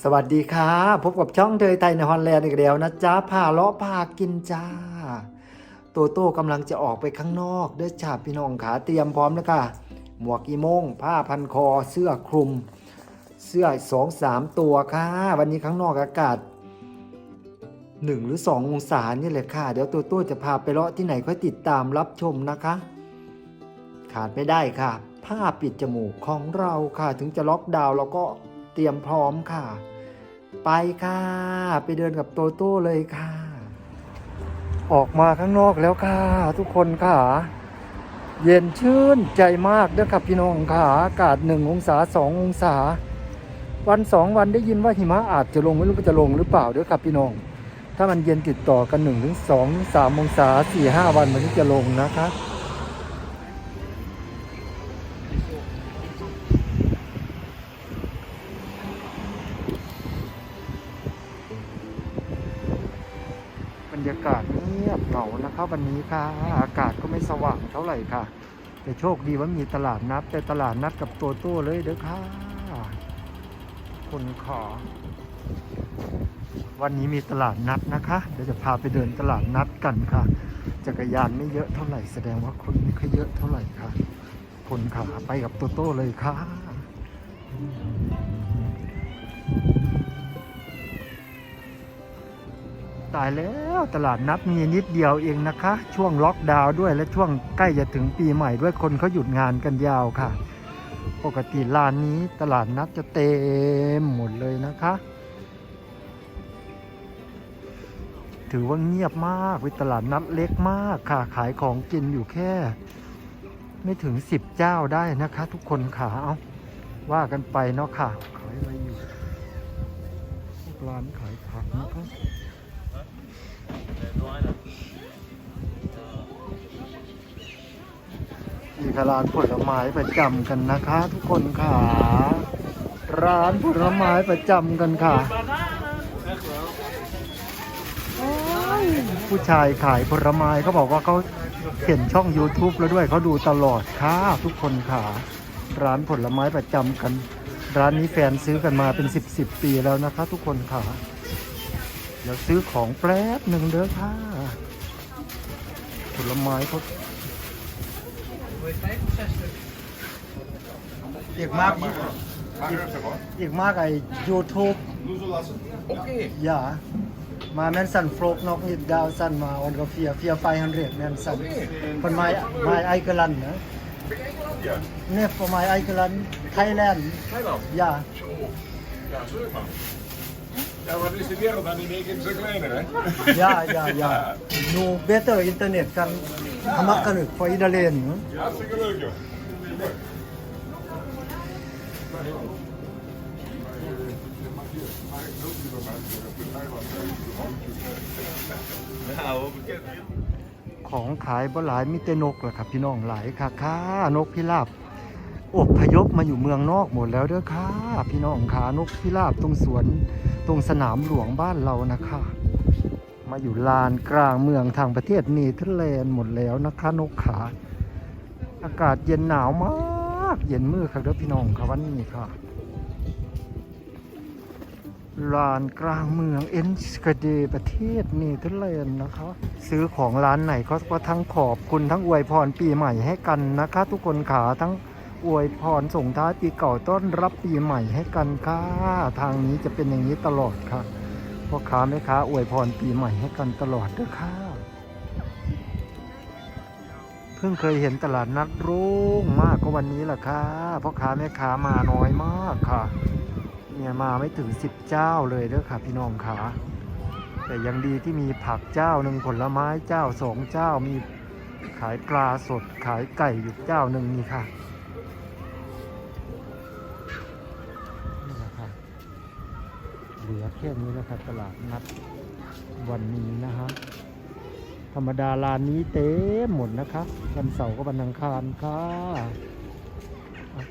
สวัสดีค่ะพบกับช่องเทยไทยในฮอลแลนด์อีกแล้วนะจ๊ะพาเลาะพากินจ้าโตโต้กำลังจะออกไปข้างนอกเด้อจ้าพี่น้องขาเตรียมพร้อมแล้วค่ะ หมวกอีโมง ผ้าพันคอเสื้อคลุม เสื้อสองสามตัวค่ะ วันนี้ข้างนอกอากาศหนึ่งหรือสององศานี่แหละค่ะ เดี๋ยวโตโต้จะพาไปเลาะที่ไหนค่อยติดตามรับชมนะคะ ขาดไม่ได้ค่ะ ผ้าปิดจมูกของเราค่ะ ถึงจะล็อกดาวน์เราก็ เตรียมพร้อมค่ะ ไปค่ะ ไปเดินกับโตโต้เลยค่ะ ออกมาข้างนอกแล้วค่ะ ทุกคนค่ะ เย็นชื่นใจมากเด้อครับพี่น้องค่ะ อากาศหนึ่งองศาสององศา วันสองวันได้ยินว่าหิมะอาจจะลงไม่รู้ว่าจะลงหรือเปล่าเด้อครับพี่น้อง ถ้ามันเย็นติดต่อกันหนึ่งถึงสองสามองศาสี่ห้าวันมันถึงจะลงนะคะ รยากาศเงียบเหงานะครับ วันนี้ค่ะ อากาศก็ไม่สว่างเท่าไหร่ค่ะ แต่โชคดีว่ามีตลาดนัดแต่ตลาดนัดกับตัวโต้เลยเด้อค่ะคนขอ วันนี้มีตลาดนัดนะคะ เดี๋ยวจะพาไปเดินตลาดนัดกันค่ะ จักรยานไม่เยอะเท่าไหร่แสดงว่าคนไม่ค่อยเยอะเท่าไหร่ค่ะ คนขาไปกับตัวโต้เลยค่ะ ตายแล้วตลาดนัดมีนิดเดียวเองนะคะ ช่วงล็อกดาวน์ด้วยและช่วงใกล้จะถึงปีใหม่ด้วยคนเขาหยุดงานกันยาวค่ะ ปกติร้านนี้ตลาดนัดจะเต็มหมดเลยนะคะ ถือว่าเงียบมากเป็นตลาดนัดเล็กมากค่ะ ขายของกินอยู่แค่ ไม่ถึงสิบเจ้าได้นะคะ ทุกคนขาเอาว่ากันไปเนาะค่ะขายอะไรอยู่ร้านขายผักนะครับ มีร้านผลไม้ประจำกันนะคะ ทุกคนค่ะ ร้านผลไม้ประจำกันค่ะ ผู้ชายขายผลไม้เขาบอกว่าเขาเห็นช่อง YouTube แล้วด้วยเขาดูตลอดค่ะ ทุกคนค่ะ ร้านผลไม้ประจำกัน ร้านนี้แฟนซื้อกันมาเป็น 10บสปีแล้วนะคะ ทุกคนค่ะเดี๋ยวซื้อของแป๊บหนึ่งเด้อค่ะ ผลไม้เขา กมากไอ้ YouTube Oké. ja maar mensen vloog nog niet duizend maar ongeveer 400 500 mensen van mijn mijn eigen land hè Ja. nee van mijn eigen land Thailand Thailand. ja Zo. Ja, zeg maar. Ja, maar dan is de wereld dan in één keer een stuk kleiner, hè? ja ja ja nu beter internet kan gemakkelijk voor iedereen hè? Ja, hartstikke leuk, joh. Nou, bekend. ของขายบ่หลายมีแต่นกแหละครับพี่น้องหลายค่ะค่ะนกพิราบอบพยพมาอยู่เมืองนอกหมดแล้วเด้อค่ะพี่น้องขานกพิราบตรงสวน ตรงสนามหลวงบ้านเรานะคะ มาอยู่ลานกลางเมืองทางประเทศเนเธอร์แลนด์หมดแล้วนะคะนกขา อากาศเย็นหนาวมาก เย็นมือครับเด้อพี่น้องค่ะวันนี้ค่ะลานกลางเมืองเอ็นสกเดประเทศเนเธอร์แลนด์นะคะ ซื้อของร้านไหนก็ทั้งขอบคุณทั้งอวยพรปีใหม่ให้กันนะคะ ทุกคนขาทั้ง อวยพรส่งท้ายปีเก่าต้อนรับปีใหม่ให้กันค่ะทางนี้จะเป็นอย่างนี้ตลอดค่ะพ่อค้าแม่ค้าอวยพรปีใหม่ให้กันตลอดเด้อค่ะเพิ่งเคยเห็นตลาดนัดโร่งมากก็วันนี้แหละค่ะพ่อค้าแม่ค้ามาน้อยมากค่ะเนี่ยมาไม่ถึงสิบเจ้าเลยเด้อค่ะ พี่น้องขาแต่ยังดีที่มีผักเจ้าหนึ่งผลไม้เจ้าสองเจ้ามีขายปลาสดขายไก่อยู่เจ้าหนึ่งนี่ค่ะ ลือแค่นี้แล้วค่ะตลาดนัดวันนี้นะฮะธรรมดาร้านนี้เต็มหมดนะคะวันเสาร์ก็วันอังคารค่ะ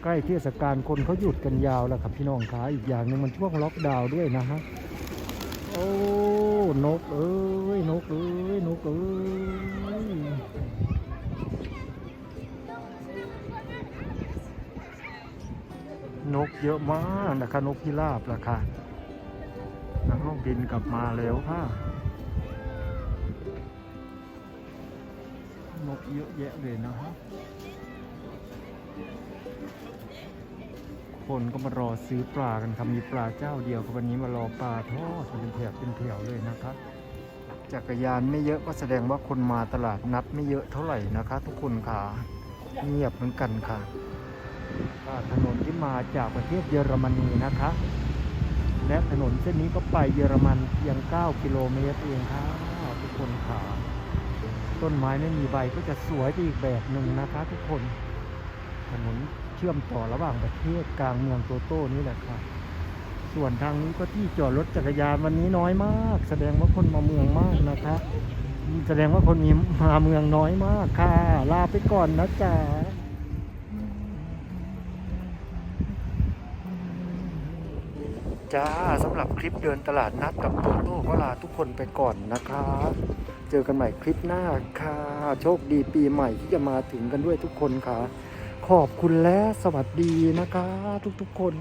ใกล้เทศกาลคนเขาหยุดกันยาวแล้วครับพี่น้องขาอีกอย่างหนึ่งมันช่วงล็อกดาวน์ด้วยนะฮะโอ้นกเอ้ยนกเอ้ยนกเอ้ยนกเยอะมากนะคะนกพิราบราคา นักท่องบินกลับมาแล้วค่ะ นกเยอะแยะเลยนะฮะ คนก็มารอซื้อปลากันครับมีปลาเจ้าเดียวก็วันนี้มารอปลาทอดเป็นแถบเป็นแถวเลยนะครับ จักรยานไม่เยอะก็แสดงว่าคนมาตลาดนัดไม่เยอะเท่าไหร่นะคะ ทุกคนค่ะเงียบเหมือนกันค่ะถนนที่มาจากประเทศเยอรมนีนะคะ และถนนเส้นนี้ก็ไปเยอรมันเพียง 9 กิโลเมตรเองค่ะทุกคนค่ะต้นไม้ไม่มีใบก็จะสวยไปอีกแบบหนึ่งนะคะทุกคนถนนเชื่อมต่อระหว่างประเทศกลางเมืองโตโต้นี่แหละค่ะส่วนทางนี้ก็ที่จอดรถจักรยานวันนี้น้อยมาก แสดงว่าคนมาเมืองมากนะคะแสดงว่าคนมีมาเมืองน้อยมากค่ะ ลาไปก่อนนะจ๊ะ จ้าสำหรับคลิปเดินตลาดนัดกับโตโต้ก็ลาทุกคนไปก่อนนะครับ เจอกันใหม่คลิปหน้าค่ะ โชคดีปีใหม่ที่จะมาถึงกันด้วยทุกคนค่ะ ขอบคุณและสวัสดีนะคะ ทุกๆคน